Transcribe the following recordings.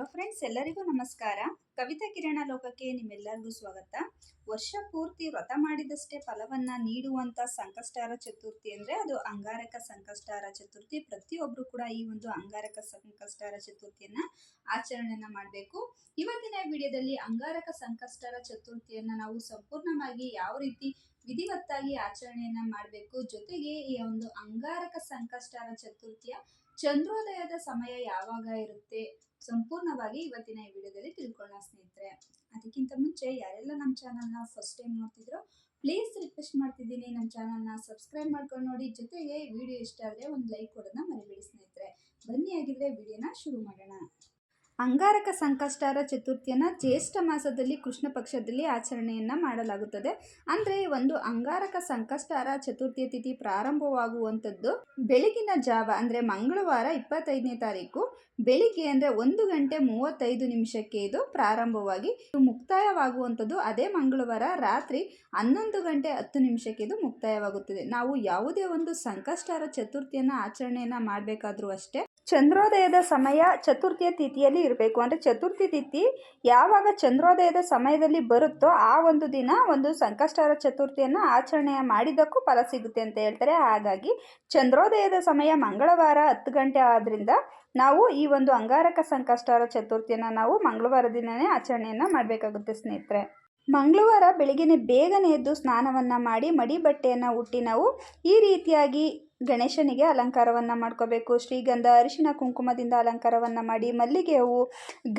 Hello friends ಎಲ್ಲರಿಗೂ ನಮಸ್ಕಾರ. ಕವಿತಾ ಕಿರಣ ಲೋಕಕ್ಕೆ ನಿಮ್ಮೆಲ್ಲರಿಗೂ ಸ್ವಾಗತ. ವರ್ಷ ಪೂರ್ತಿ ವ್ರತ ಮಾಡಿದಷ್ಟೇ ಫಲವನ್ನ ನೀಡುವಂತ ಸಂಕಷ್ಟಾರ ಚತುರ್ಥಿ ಅಂದ್ರೆ ಅದು ಅಂಗಾರಕ ಸಂಕಷ್ಟಾರ ಚತುರ್ಥಿ. ಪ್ರತಿಯೊಬ್ಬರು ಕೂಡ ಈ ಒಂದು ಅಂಗಾರಕ ಸಂಕಷ್ಟಾರ ಚತುರ್ಥಿಯನ್ನ ಆಚರಣೆಯನ್ನ ಮಾಡಬೇಕು. ಇವತ್ತಿನ ವಿಡಿಯೋದಲ್ಲಿ ಅಂಗಾರಕ ಸಂಕಷ್ಟಾರ ಚತುರ್ಥಿಯನ್ನ ನಾವು ಸಂಪೂರ್ಣವಾಗಿ ಯಾವ ರೀತಿ ವಿಧಿವತ್ತಾಗಿ ಆಚರಣೆಯನ್ನ ಮಾಡಬೇಕು, ಜೊತೆಗೆ ಈ ಒಂದು ಅಂಗಾರಕ ಸಂಕಷ್ಟಾರ ಚತುರ್ಥಿಯ ಚಂದ್ರೋದಯದ ಸಮಯ ಯಾವಾಗ ಇರುತ್ತೆ ಸಂಪೂರ್ಣವಾಗಿ ಇವತ್ತಿನ ಈ ವಿಡಿಯೋದಲ್ಲಿ ತಿಳ್ಕೊಳ್ಳೋಣ ಸ್ನೇಹಿತರೆ. ಅದಕ್ಕಿಂತ ಮುಂಚೆ ಯಾರೆಲ್ಲ ನಮ್ಮ ಚಾನಲ್ನ ಫಸ್ಟ್ ಟೈಮ್ ನೋಡ್ತಿದ್ರೋ ಪ್ಲೀಸ್ ರಿಕ್ವೆಸ್ಟ್ ಮಾಡ್ತಿದ್ದೀನಿ ನಮ್ಮ ಚಾನಲ್ನ ಸಬ್ಸ್ಕ್ರೈಬ್ ಮಾಡ್ಕೊಂಡು ನೋಡಿ. ಜೊತೆಗೆ ವಿಡಿಯೋ ಇಷ್ಟ ಆದರೆ ಒಂದು ಲೈಕ್ ಕೊಡೋದನ್ನ ಮರಿಬೇಡಿ ಸ್ನೇಹಿತರೆ. ಬನ್ನಿ ಆಗಿದ್ರೆ ವಿಡಿಯೋನ ಶುರು ಮಾಡೋಣ. ಅಂಗಾರಕ ಸಂಕಷ್ಟಾರ ಚತುರ್ಥಿಯನ್ನು ಜ್ಯೇಷ್ಠ ಮಾಸದಲ್ಲಿ ಕೃಷ್ಣ ಪಕ್ಷದಲ್ಲಿ ಆಚರಣೆಯನ್ನು ಮಾಡಲಾಗುತ್ತದೆ. ಅಂದರೆ ಒಂದು ಅಂಗಾರಕ ಸಂಕಷ್ಟಾರ ಚತುರ್ಥಿಯ ತಿಥಿ ಪ್ರಾರಂಭವಾಗುವಂಥದ್ದು ಬೆಳಗಿನ ಜಾವ, ಅಂದರೆ ಮಂಗಳವಾರ ಇಪ್ಪತ್ತೈದನೇ ತಾರೀಕು. ಬೆಳಿಗ್ಗೆ ಅಂದರೆ ಒಂದು ಗಂಟೆ ಮೂವತ್ತೈದು ನಿಮಿಷಕ್ಕೆ ಇದು ಪ್ರಾರಂಭವಾಗಿ ಮುಕ್ತಾಯವಾಗುವಂಥದ್ದು. ಅದೇ ಮಂಗಳವಾರ ರಾತ್ರಿ ಹನ್ನೊಂದು ಗಂಟೆ ಹತ್ತು ನಿಮಿಷಕ್ಕೆ ಇದು ಮುಕ್ತಾಯವಾಗುತ್ತದೆ. ನಾವು ಯಾವುದೇ ಒಂದು ಸಂಕಷ್ಟಾರ ಚತುರ್ಥಿಯನ್ನು ಆಚರಣೆಯನ್ನು ಮಾಡಬೇಕಾದ್ರೂ ಅಷ್ಟೇ ಚಂದ್ರೋದಯದ ಸಮಯ ಚತುರ್ಥಿಯ ತಿಥಿಯಲ್ಲಿ ಇರಬೇಕು. ಅಂದರೆ ಚತುರ್ಥಿ ತಿಥಿ ಯಾವಾಗ ಚಂದ್ರೋದಯದ ಸಮಯದಲ್ಲಿ ಬರುತ್ತೋ ಆ ಒಂದು ದಿನ ಒಂದು ಸಂಕಷ್ಟಾರ ಚತುರ್ಥಿಯನ್ನು ಆಚರಣೆ ಮಾಡಿದ್ದಕ್ಕೂ ಫಲ ಸಿಗುತ್ತೆ ಅಂತ ಹೇಳ್ತಾರೆ. ಹಾಗಾಗಿ ಚಂದ್ರೋದಯದ ಸಮಯ ಮಂಗಳವಾರ ಹತ್ತು ಗಂಟೆ ಆದ್ದರಿಂದ ನಾವು ಈ ಒಂದು ಅಂಗಾರಕ ಸಂಕಷ್ಟಾರ ಚತುರ್ಥಿಯನ್ನು ನಾವು ಮಂಗಳವಾರ ದಿನವೇ ಆಚರಣೆಯನ್ನು ಮಾಡಬೇಕಾಗುತ್ತೆ ಸ್ನೇಹಿತರೆ. ಮಂಗಳವಾರ ಬೆಳಿಗ್ಗೆ ಬೇಗನೆ ಎದ್ದು ಸ್ನಾನವನ್ನು ಮಾಡಿ ಮಡಿ ಬಟ್ಟೆಯನ್ನು ಹುಟ್ಟಿ ನಾವು ಈ ರೀತಿಯಾಗಿ ಗಣೇಶನಿಗೆ ಅಲಂಕಾರವನ್ನು ಮಾಡ್ಕೋಬೇಕು. ಶ್ರೀಗಂಧ, ಅರಿಶಿನ ಕುಂಕುಮದಿಂದ ಅಲಂಕಾರವನ್ನು ಮಾಡಿ ಮಲ್ಲಿಗೆ ಹೂವು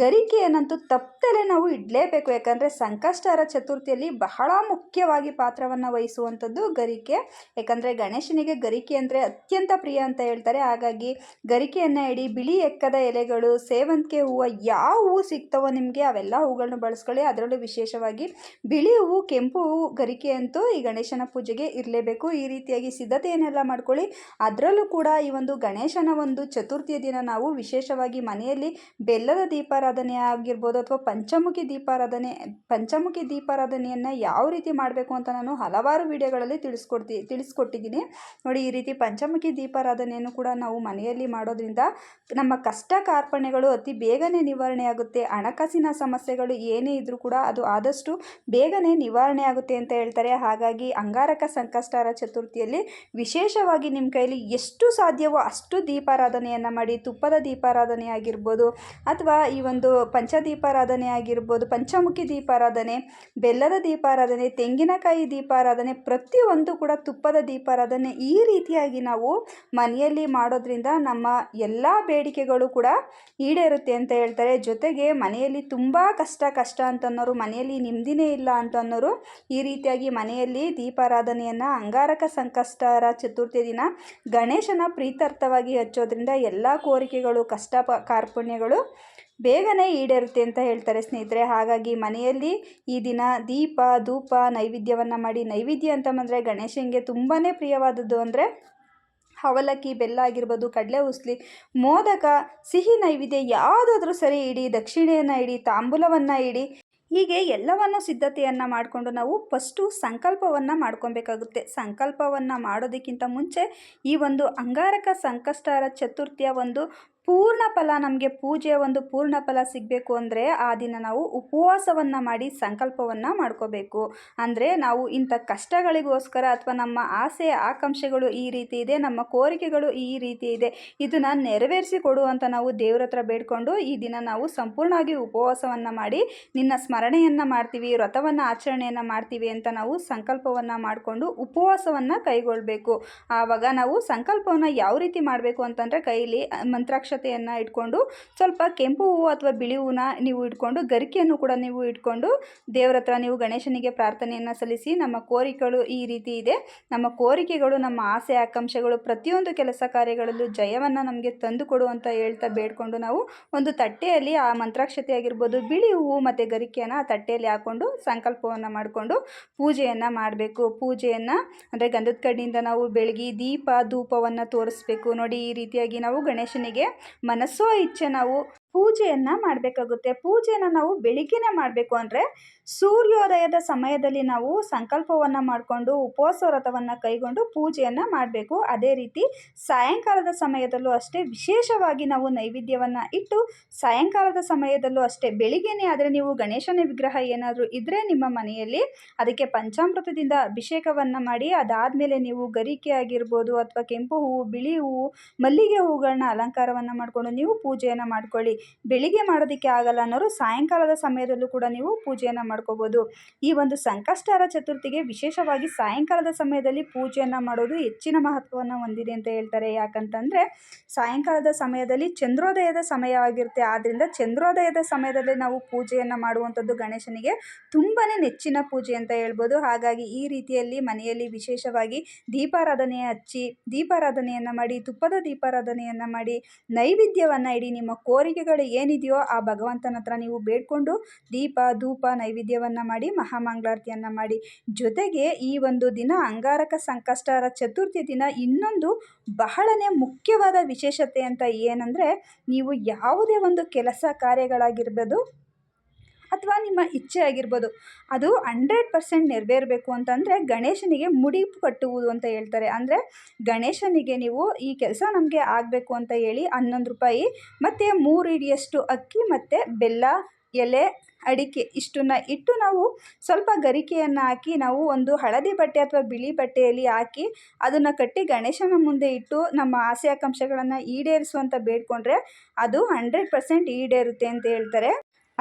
ಗರಿಕೆಯನ್ನಂತೂ ತಪ್ಪದಲ್ಲೇ ನಾವು ಇಡಲೇಬೇಕು. ಯಾಕಂದರೆ ಸಂಕಷ್ಟಾರ ಚತುರ್ಥಿಯಲ್ಲಿ ಬಹಳ ಮುಖ್ಯವಾಗಿ ಪಾತ್ರವನ್ನು ವಹಿಸುವಂಥದ್ದು ಗರಿಕೆ. ಯಾಕಂದರೆ ಗಣೇಶನಿಗೆ ಗರಿಕೆ ಅಂದರೆ ಅತ್ಯಂತ ಪ್ರಿಯ ಅಂತ ಹೇಳ್ತಾರೆ. ಹಾಗಾಗಿ ಗರಿಕೆಯನ್ನು ಇಡಿ ಬಿಳಿ ಎಕ್ಕದ ಎಲೆಗಳು, ಸೇವಂತಿಗೆ ಹೂವು ಯಾವ ಹೂವು ಸಿಗ್ತವೋ ನಿಮಗೆ ಅವೆಲ್ಲ ಹೂಗಳನ್ನ ಬಳಸ್ಕೊಳ್ಳಿ. ಅದರಲ್ಲೂ ವಿಶೇಷವಾಗಿ ಬಿಳಿ ಹೂವು ಕೆಂಪು ಹೂವು ಗರಿಕೆ ಅಂತೂ ಈ ಗಣೇಶನ ಪೂಜೆಗೆ ಇರಲೇಬೇಕು. ಈ ರೀತಿಯಾಗಿ ಸಿದ್ಧತೆಯನ್ನೆಲ್ಲ ಮಾಡ್ಕೊಳ್ಳಿ. ಅದರಲ್ಲೂ ಕೂಡ ಈ ಒಂದು ಗಣೇಶನ ಒಂದು ಚತುರ್ಥಿಯ ದಿನ ನಾವು ವಿಶೇಷವಾಗಿ ಮನೆಯಲ್ಲಿ ಬೆಲ್ಲದ ದೀಪಾರಾಧನೆ ಆಗಿರ್ಬೋದು ಅಥವಾ ಪಂಚಮುಖಿ ದೀಪಾರಾಧನೆ, ಪಂಚಮುಖಿ ದೀಪಾರಾಧನೆಯನ್ನು ಯಾವ ರೀತಿ ಮಾಡಬೇಕು ಅಂತ ನಾನು ಹಲವಾರು ವಿಡಿಯೋಗಳಲ್ಲಿ ತಿಳಿಸ್ಕೊಡ್ತಿ, ತಿಳಿಸ್ಕೊಟ್ಟಿದ್ದೀನಿ. ನೋಡಿ, ಈ ರೀತಿ ಪಂಚಮುಖಿ ದೀಪಾರಾಧನೆಯನ್ನು ಕೂಡ ನಾವು ಮನೆಯಲ್ಲಿ ಮಾಡೋದ್ರಿಂದ ನಮ್ಮ ಕಷ್ಟ ಕಾರ್ಪಣ್ಯಗಳು ಅತಿ ಬೇಗನೆ ನಿವಾರಣೆ ಆಗುತ್ತೆ. ಹಣಕಾಸಿನ ಸಮಸ್ಯೆಗಳು ಏನೇ ಇದ್ದರೂ ಕೂಡ ಅದು ಆದಷ್ಟು ಬೇಗನೆ ನಿವಾರಣೆ ಆಗುತ್ತೆ ಅಂತ ಹೇಳ್ತಾರೆ. ಹಾಗಾಗಿ ಅಂಗಾರಕ ಸಂಕಷ್ಟಾರ ಚತುರ್ಥಿಯಲ್ಲಿ ವಿಶೇಷವಾಗಿ ನಿಮ್ಮ ಕೈಯಲ್ಲಿ ಎಷ್ಟು ಸಾಧ್ಯವೋ ಅಷ್ಟು ದೀಪಾರಾಧನೆಯನ್ನು ಮಾಡಿ, ತುಪ್ಪದ ದೀಪಾರಾಧನೆ ಆಗಿರ್ಬೋದು ಅಥವಾ ಈ ಒಂದು ಪಂಚದೀಪಾರಾಧನೆ ಆಗಿರ್ಬೋದು, ಪಂಚಮುಖಿ ದೀಪಾರಾಧನೆ, ಬೆಲ್ಲದ ದೀಪಾರಾಧನೆ, ತೆಂಗಿನಕಾಯಿ ದೀಪಾರಾಧನೆ, ಪ್ರತಿಯೊಂದು ಕೂಡ ತುಪ್ಪದ ದೀಪಾರಾಧನೆ ಈ ರೀತಿಯಾಗಿ ನಾವು ಮನೆಯಲ್ಲಿ ಮಾಡೋದ್ರಿಂದ ನಮ್ಮ ಎಲ್ಲ ಬೇಡಿಕೆಗಳು ಕೂಡ ಈಡೇರುತ್ತೆ ಅಂತ ಹೇಳ್ತಾರೆ. ಜೊತೆಗೆ ಮನೆಯಲ್ಲಿ ತುಂಬ ಕಷ್ಟ ಕಷ್ಟ ಅಂತನ್ನೋರು, ಮನೆಯಲ್ಲಿ ನೆಮ್ಮದಿನೇ ಇಲ್ಲ ಅಂತ ಅನ್ನೋರು ಈ ರೀತಿಯಾಗಿ ಮನೆಯಲ್ಲಿ ದೀಪಾರಾಧನೆಯನ್ನು ಅಂಗಾರಕ ಸಂಕಷ್ಟರ ಚತುರ್ಥಿ ದಿನ ಗಣೇಶನ ಪ್ರೀತಾರ್ಥವಾಗಿ ಹಚ್ಚೋದ್ರಿಂದ ಎಲ್ಲ ಕೋರಿಕೆಗಳು, ಕಷ್ಟ ಪ, ಕಾರ್ಪಣ್ಯಗಳು ಬೇಗನೆ ಈಡೇರುತ್ತೆ ಅಂತ ಹೇಳ್ತಾರೆ ಸ್ನೇಹಿತರೆ. ಹಾಗಾಗಿ ಮನೆಯಲ್ಲಿ ಈ ದಿನ ದೀಪ, ಧೂಪ, ನೈವೇದ್ಯವನ್ನು ಮಾಡಿ, ನೈವೇದ್ಯ ಅಂತ ಬಂದರೆ ಗಣೇಶನಿಗೆ ತುಂಬಾ ಪ್ರಿಯವಾದದ್ದು ಅಂದರೆ ಅವಲಕ್ಕಿ, ಬೆಲ್ಲ ಆಗಿರ್ಬೋದು, ಕಡಲೆ ಉಸ್ಲಿ, ಮೋದಕ, ಸಿಹಿ ನೈವೇದ್ಯ ಯಾವುದಾದ್ರೂ ಸರಿ ಇಡಿ, ದಕ್ಷಿಣೆಯನ್ನು ಇಡಿ, ತಾಂಬೂಲವನ್ನು ಇಡಿ. ಹೀಗೆ ಎಲ್ಲವನ್ನು ಸಿದ್ಧತೆಯನ್ನು ಮಾಡಿಕೊಂಡು ನಾವು ಫಸ್ಟು ಸಂಕಲ್ಪವನ್ನು ಮಾಡ್ಕೊಬೇಕಾಗುತ್ತೆ. ಸಂಕಲ್ಪವನ್ನು ಮಾಡೋದಕ್ಕಿಂತ ಮುಂಚೆ ಈ ಒಂದು ಅಂಗಾರಕ ಸಂಕಷ್ಟಾರ ಚತುರ್ಥಿಯ ಒಂದು ಪೂರ್ಣ ಫಲ, ನಮಗೆ ಪೂಜೆಯ ಒಂದು ಪೂರ್ಣ ಫಲ ಸಿಗಬೇಕು ಅಂದರೆ ಆ ದಿನ ನಾವು ಉಪವಾಸವನ್ನು ಮಾಡಿ ಸಂಕಲ್ಪವನ್ನು ಮಾಡ್ಕೋಬೇಕು. ಅಂದರೆ ನಾವು ಇಂಥ ಕಷ್ಟಗಳಿಗೋಸ್ಕರ ಅಥವಾ ನಮ್ಮ ಆಸೆ, ಆಕಾಂಕ್ಷೆಗಳು ಈ ರೀತಿ ಇದೆ, ನಮ್ಮ ಕೋರಿಕೆಗಳು ಈ ರೀತಿ ಇದೆ, ಇದನ್ನು ನೆರವೇರಿಸಿ ಕೊಡು ಅಂತ ನಾವು ದೇವ್ರ ಹತ್ರ ಬೇಡ್ಕೊಂಡು ಈ ದಿನ ನಾವು ಸಂಪೂರ್ಣವಾಗಿ ಉಪವಾಸವನ್ನು ಮಾಡಿ ನಿನ್ನ ಸ್ಮರಣೆಯನ್ನು ಮಾಡ್ತೀವಿ, ವ್ರತವನ್ನು, ಆಚರಣೆಯನ್ನು ಮಾಡ್ತೀವಿ ಅಂತ ನಾವು ಸಂಕಲ್ಪವನ್ನು ಮಾಡಿಕೊಂಡು ಉಪವಾಸವನ್ನು ಕೈಗೊಳ್ಳಬೇಕು ಆವಾಗ ನಾವು ಸಂಕಲ್ಪವನ್ನು ಯಾವ ರೀತಿ ಮಾಡಬೇಕು ಅಂತಂದರೆ ಕೈಲಿ ಮಂತ್ರಾಕ್ಷ ಅಕ್ಷತೆಯನ್ನು ಇಟ್ಕೊಂಡು ಸ್ವಲ್ಪ ಕೆಂಪು ಹೂವು ಅಥವಾ ಬಿಳಿ ಹೂವನ್ನ ನೀವು ಇಟ್ಕೊಂಡು, ಗರಿಕೆಯನ್ನು ಕೂಡ ನೀವು ಇಟ್ಕೊಂಡು ದೇವರ ಹತ್ರ ನೀವು ಗಣೇಶನಿಗೆ ಪ್ರಾರ್ಥನೆಯನ್ನು ಸಲ್ಲಿಸಿ ನಮ್ಮ ಕೋರಿಕೆಗಳು ಈ ರೀತಿ ಇದೆ. ನಮ್ಮ ಕೋರಿಕೆಗಳು, ನಮ್ಮ ಆಸೆ, ಆಕಾಂಕ್ಷೆಗಳು ಪ್ರತಿಯೊಂದು ಕೆಲಸ ಕಾರ್ಯಗಳಲ್ಲೂ ಜಯವನ್ನು ನಮಗೆ ತಂದು ಕೊಡು ಅಂತ ಹೇಳ್ತಾ ಬೇಡ್ಕೊಂಡು ನಾವು ಒಂದು ತಟ್ಟೆಯಲ್ಲಿ ಆ ಮಂತ್ರಾಕ್ಷತೆ ಆಗಿರ್ಬೋದು, ಬಿಳಿ ಹೂವು ಮತ್ತು ಗರಿಕೆಯನ್ನು ಆ ತಟ್ಟೆಯಲ್ಲಿ ಹಾಕ್ಕೊಂಡು ಸಂಕಲ್ಪವನ್ನು ಮಾಡಿಕೊಂಡು ಪೂಜೆಯನ್ನು ಮಾಡಬೇಕು. ಪೂಜೆಯನ್ನು ಅಂದರೆ ಗಂಧದ ಕಡ್ಡಿಯಿಂದ ನಾವು ಬೆಳಗ್ಗೆ ದೀಪ, ಧೂಪವನ್ನು ತೋರಿಸ್ಬೇಕು. ನೋಡಿ ಈ ರೀತಿಯಾಗಿ ನಾವು ಗಣೇಶನಿಗೆ ಮನಸ್ಸೋ ಇಚ್ಛೆ ನಾವು ಪೂಜೆಯನ್ನು ಮಾಡಬೇಕಾಗುತ್ತೆ. ಪೂಜೆಯನ್ನು ನಾವು ಬೆಳಿಗ್ಗೆನೆ ಮಾಡಬೇಕು ಅಂದರೆ ಸೂರ್ಯೋದಯದ ಸಮಯದಲ್ಲಿ ನಾವು ಸಂಕಲ್ಪವನ್ನು ಮಾಡಿಕೊಂಡು, ಉಪವಾಸ ವ್ರತವನ್ನು ಕೈಗೊಂಡು ಪೂಜೆಯನ್ನು ಮಾಡಬೇಕು. ಅದೇ ರೀತಿ ಸಾಯಂಕಾಲದ ಸಮಯದಲ್ಲೂ ಅಷ್ಟೇ ವಿಶೇಷವಾಗಿ ನಾವು ನೈವೇದ್ಯವನ್ನು ಇಟ್ಟು ಸಾಯಂಕಾಲದ ಸಮಯದಲ್ಲೂ ಅಷ್ಟೇ ಬೆಳಿಗ್ಗೆನೇ ಆದರೆ ನೀವು ಗಣೇಶನ ವಿಗ್ರಹ ಏನಾದರೂ ಇದ್ದರೆ ನಿಮ್ಮ ಮನೆಯಲ್ಲಿ ಅದಕ್ಕೆ ಪಂಚಾಮೃತದಿಂದ ಅಭಿಷೇಕವನ್ನು ಮಾಡಿ, ಅದಾದಮೇಲೆ ನೀವು ಗರಿಕೆ ಆಗಿರ್ಬೋದು ಅಥವಾ ಕೆಂಪು ಹೂವು, ಬಿಳಿ ಹೂವು, ಮಲ್ಲಿಗೆ ಹೂಗಳನ್ನ ಅಲಂಕಾರವನ್ನು ಮಾಡಿಕೊಂಡು ನೀವು ಪೂಜೆಯನ್ನು ಮಾಡ್ಕೊಳ್ಳಿ. ಬೆಳಿಗ್ಗೆ ಮಾಡೋದಕ್ಕೆ ಆಗಲ್ಲ ಅನ್ನೋರು ಸಾಯಂಕಾಲದ ಸಮಯದಲ್ಲೂ ಕೂಡ ನೀವು ಪೂಜೆಯನ್ನು ಮಾಡ್ಕೋಬೋದು. ಈ ಒಂದು ಸಂಕಷ್ಟರ ಚತುರ್ಥಿಗೆ ವಿಶೇಷವಾಗಿ ಸಾಯಂಕಾಲದ ಸಮಯದಲ್ಲಿ ಪೂಜೆಯನ್ನು ಮಾಡೋದು ಹೆಚ್ಚಿನ ಮಹತ್ವವನ್ನು ಹೊಂದಿದೆ ಅಂತ ಹೇಳ್ತಾರೆ. ಯಾಕಂತಂದರೆ ಸಾಯಂಕಾಲದ ಸಮಯದಲ್ಲಿ ಚಂದ್ರೋದಯದ ಸಮಯ ಆಗಿರುತ್ತೆ ಆದ್ದರಿಂದ ಚಂದ್ರೋದಯದ ಸಮಯದಲ್ಲಿ ನಾವು ಪೂಜೆಯನ್ನು ಮಾಡುವಂಥದ್ದು ಗಣೇಶನಿಗೆ ತುಂಬಾ ನೆಚ್ಚಿನ ಪೂಜೆ ಅಂತ ಹೇಳ್ಬೋದು. ಹಾಗಾಗಿ ಈ ರೀತಿಯಲ್ಲಿ ಮನೆಯಲ್ಲಿ ವಿಶೇಷವಾಗಿ ದೀಪಾರಾಧನೆ ಹಚ್ಚಿ ದೀಪಾರಾಧನೆಯನ್ನು ಮಾಡಿ, ತುಪ್ಪದ ದೀಪಾರಾಧನೆಯನ್ನು ಮಾಡಿ, ನೈವೇದ್ಯವನ್ನು ಇಡಿ, ನಿಮ್ಮ ಕೋರಿಕೆಗಳು ಏನಿದೆಯೋ ಆ ಭಗವಂತನ ಹತ್ರ ನೀವು ಬೇಡಿಕೊಂಡು ದೀಪ, ಧೂಪ, ನೈವೇದ್ಯವನ್ನು ಮಾಡಿ, ಮಹಾಮಂಗಳಾರತಿಯನ್ನು ಮಾಡಿ. ಜೊತೆಗೆ ಈ ಒಂದು ದಿನ ಅಂಗಾರಕ ಸಂಕಷ್ಟರ ಚತುರ್ಥಿ ದಿನ ಇನ್ನೊಂದು ಬಹಳನೇ ಮುಖ್ಯವಾದ ವಿಶೇಷತೆ ಅಂತ ಏನಂದರೆ, ನೀವು ಯಾವುದೇ ಒಂದು ಕೆಲಸ ಕಾರ್ಯಗಳಾಗಿರ್ಬೋದು ಅಥವಾ ನಿಮ್ಮ ಇಚ್ಛೆ ಆಗಿರ್ಬೋದು. ಅದು ಹಂಡ್ರೆಡ್ ಪರ್ಸೆಂಟ್ ನೆರವೇರಬೇಕು ಅಂತಂದರೆ ಗಣೇಶನಿಗೆ ಮುಡಿಪು ಕಟ್ಟುವುದು ಅಂತ ಹೇಳ್ತಾರೆ. ಅಂದರೆ ಗಣೇಶನಿಗೆ ನೀವು ಈ ಕೆಲಸ ನಮಗೆ ಆಗಬೇಕು ಅಂತ ಹೇಳಿ ಹನ್ನೊಂದು ರೂಪಾಯಿ, ಮತ್ತು ಮೂರು ಇಡಿಯಷ್ಟು ಅಕ್ಕಿ, ಮತ್ತು ಬೆಲ್ಲ, ಎಲೆ, ಅಡಿಕೆ ಇಷ್ಟನ್ನು ಇಟ್ಟು ನಾವು ಸ್ವಲ್ಪ ಗರಿಕೆಯನ್ನು ಹಾಕಿ ನಾವು ಒಂದು ಹಳದಿ ಬಟ್ಟೆ ಅಥವಾ ಬಿಳಿ ಬಟ್ಟೆಯಲ್ಲಿ ಹಾಕಿ ಅದನ್ನು ಕಟ್ಟಿ ಗಣೇಶನ ಮುಂದೆ ಇಟ್ಟು ನಮ್ಮ ಆಸೆ ಆಕಾಂಕ್ಷೆಗಳನ್ನು ಈಡೇರಿಸುವಂತ ಬೇಡಿಕೊಂಡ್ರೆ ಅದು ಹಂಡ್ರೆಡ್ ಪರ್ಸೆಂಟ್ ಈಡೇರುತ್ತೆ ಅಂತ ಹೇಳ್ತಾರೆ.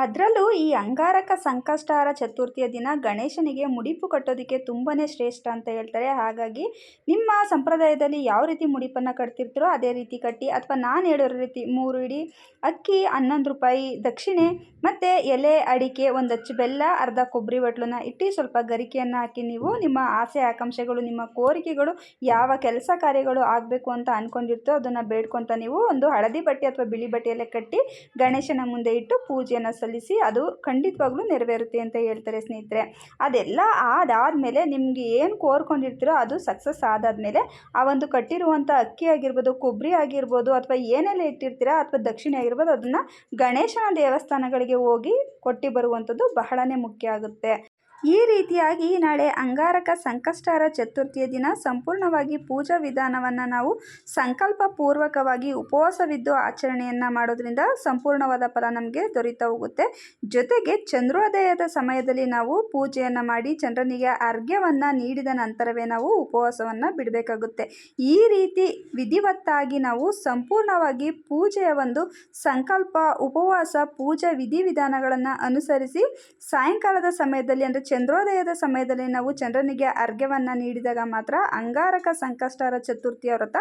ಅದರಲ್ಲೂ ಈ ಅಂಗಾರಕ ಸಂಕಷ್ಟಾರ ಚತುರ್ಥಿಯ ದಿನ ಗಣೇಶನಿಗೆ ಮುಡಿಪು ಕಟ್ಟೋದಕ್ಕೆ ತುಂಬಾ ಶ್ರೇಷ್ಠ ಅಂತ ಹೇಳ್ತಾರೆ. ಹಾಗಾಗಿ ನಿಮ್ಮ ಸಂಪ್ರದಾಯದಲ್ಲಿ ಯಾವ ರೀತಿ ಮುಡಿಪನ್ನು ಕಟ್ತಿರ್ತೀರೋ ಅದೇ ರೀತಿ ಕಟ್ಟಿ ಅಥವಾ ನಾನು ಹೇಳೋ ರೀತಿ ಮೂರು ಇಡಿ ಅಕ್ಕಿ, ಹನ್ನೊಂದು ರೂಪಾಯಿ ದಕ್ಷಿಣೆ ಮತ್ತು ಎಲೆ, ಅಡಿಕೆ, ಒಂದು ಅಚ್ಚು ಬೆಲ್ಲ, ಅರ್ಧ ಕೊಬ್ಬರಿ ಬಟ್ಲನ್ನ ಇಟ್ಟು ಸ್ವಲ್ಪ ಗರಿಕೆಯನ್ನು ಹಾಕಿ ನೀವು ನಿಮ್ಮ ಆಸೆ, ಆಕಾಂಕ್ಷೆಗಳು, ನಿಮ್ಮ ಕೋರಿಕೆಗಳು ಯಾವ ಕೆಲಸ ಕಾರ್ಯಗಳು ಆಗಬೇಕು ಅಂತ ಅಂದ್ಕೊಂಡಿರ್ತೋ ಅದನ್ನು ಬೇಡ್ಕೊತ ನೀವು ಒಂದು ಹಳದಿ ಬಟ್ಟೆ ಅಥವಾ ಬಿಳಿ ಬಟ್ಟೆಯಲ್ಲೇ ಕಟ್ಟಿ ಗಣೇಶನ ಮುಂದೆ ಇಟ್ಟು ಪೂಜೆಯನ್ನು ಸಲ್ಲಿಸಿ ಅದು ಖಂಡಿತವಾಗ್ಲೂ ನೆರವೇರುತ್ತೆ ಅಂತ ಹೇಳ್ತಾರೆ ಸ್ನೇಹಿತರೆ. ಅದೆಲ್ಲ ಆದಾದಮೇಲೆ ನಿಮಗೆ ಏನು ಕೋರ್ಕೊಂಡಿರ್ತೀರೋ ಅದು ಸಕ್ಸಸ್ ಆದಾದಮೇಲೆ ಆ ಒಂದು ಕಟ್ಟಿರುವಂಥ ಅಕ್ಕಿ ಆಗಿರ್ಬೋದು, ಕೊಬ್ಬರಿ ಆಗಿರ್ಬೋದು ಅಥವಾ ಏನೆಲ್ಲ ಇಟ್ಟಿರ್ತೀರಾ ಅಥವಾ ದಕ್ಷಿಣೆ ಆಗಿರ್ಬೋದು, ಅದನ್ನು ಗಣೇಶನ ದೇವಸ್ಥಾನಗಳಿಗೆ ಹೋಗಿ ಕೊಟ್ಟು ಬರುವಂಥದ್ದು ಬಹಳನೇ ಮುಖ್ಯ ಆಗುತ್ತೆ. ಈ ರೀತಿಯಾಗಿ ನಾಳೆ ಅಂಗಾರಕ ಸಂಕಷ್ಟಾರ ಚತುರ್ಥಿಯ ದಿನ ಸಂಪೂರ್ಣವಾಗಿ ಪೂಜಾ ವಿಧಾನವನ್ನು ನಾವು ಸಂಕಲ್ಪ ಪೂರ್ವಕವಾಗಿ ಉಪವಾಸವಿದ್ದು ಆಚರಣೆಯನ್ನು ಮಾಡೋದ್ರಿಂದ ಸಂಪೂರ್ಣವಾದ ಫಲ ನಮಗೆ ದೊರೀತಾ ಹೋಗುತ್ತೆ. ಜೊತೆಗೆ ಚಂದ್ರೋದಯದ ಸಮಯದಲ್ಲಿ ನಾವು ಪೂಜೆಯನ್ನು ಮಾಡಿ ಚಂದ್ರನಿಗೆ ಅರ್ಘ್ಯವನ್ನು ನೀಡಿದ ನಂತರವೇ ನಾವು ಉಪವಾಸವನ್ನು ಬಿಡಬೇಕಾಗುತ್ತೆ. ಈ ರೀತಿ ವಿಧಿವತ್ತಾಗಿ ನಾವು ಸಂಪೂರ್ಣವಾಗಿ ಪೂಜೆಯ ಒಂದು ಸಂಕಲ್ಪ, ಉಪವಾಸ, ಪೂಜಾ ವಿಧಿವಿಧಾನಗಳನ್ನು ಅನುಸರಿಸಿ ಸಾಯಂಕಾಲದ ಸಮಯದಲ್ಲಿ ಅಂದರೆ ಚಂದ್ರೋದಯದ ಸಮಯದಲ್ಲಿ ನಾವು ಚಂದ್ರನಿಗೆ ಅರ್ಘ್ಯವನ್ನು ನೀಡಿದಾಗ ಮಾತ್ರ ಅಂಗಾರಕ ಸಂಕಷ್ಟರ ಚತುರ್ಥಿಯ ವ್ರತ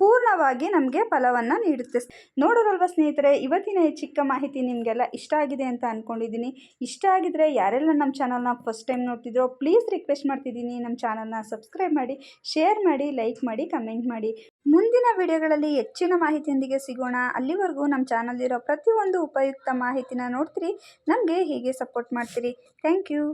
ಪೂರ್ಣವಾಗಿ ನಮಗೆ ಫಲವನ್ನು ನೀಡುತ್ತೆ. ನೋಡೋರಲ್ವ ಸ್ನೇಹಿತರೆ, ಇವತ್ತಿನ ಈ ಚಿಕ್ಕ ಮಾಹಿತಿ ನಿಮಗೆಲ್ಲ ಇಷ್ಟ ಆಗಿದೆ ಅಂತ ಅಂದ್ಕೊಂಡಿದ್ದೀನಿ ಇಷ್ಟ ಆಗಿದ್ರೆ ಯಾರೆಲ್ಲ ನಮ್ಮ ಚಾನಲ್ನ ಫಸ್ಟ್ ಟೈಮ್ ನೋಡ್ತಿದ್ರೋ ಪ್ಲೀಸ್ ರಿಕ್ವೆಸ್ಟ್ ಮಾಡ್ತಿದ್ದೀನಿ. ನಮ್ಮ ಚಾನಲ್ನ ಸಬ್ಸ್ಕ್ರೈಬ್ ಮಾಡಿ ಶೇರ್ ಮಾಡಿ ಲೈಕ್ ಮಾಡಿ ಕಮೆಂಟ್ ಮಾಡಿ. ಮುಂದಿನ ವಿಡಿಯೋಗಳಲ್ಲಿ ಹೆಚ್ಚಿನ ಮಾಹಿತಿಯೊಂದಿಗೆ ಸಿಗೋಣ. ಅಲ್ಲಿವರೆಗೂ ನಮ್ಮ ಚಾನಲ್ಲಿರೋ ಪ್ರತಿಯೊಂದು ಉಪಯುಕ್ತ ಮಾಹಿತಿನ ನೋಡ್ತೀರಿ. ನಮಗೆ ಹೀಗೆ ಸಪೋರ್ಟ್ ಮಾಡ್ತೀರಿ. Thank you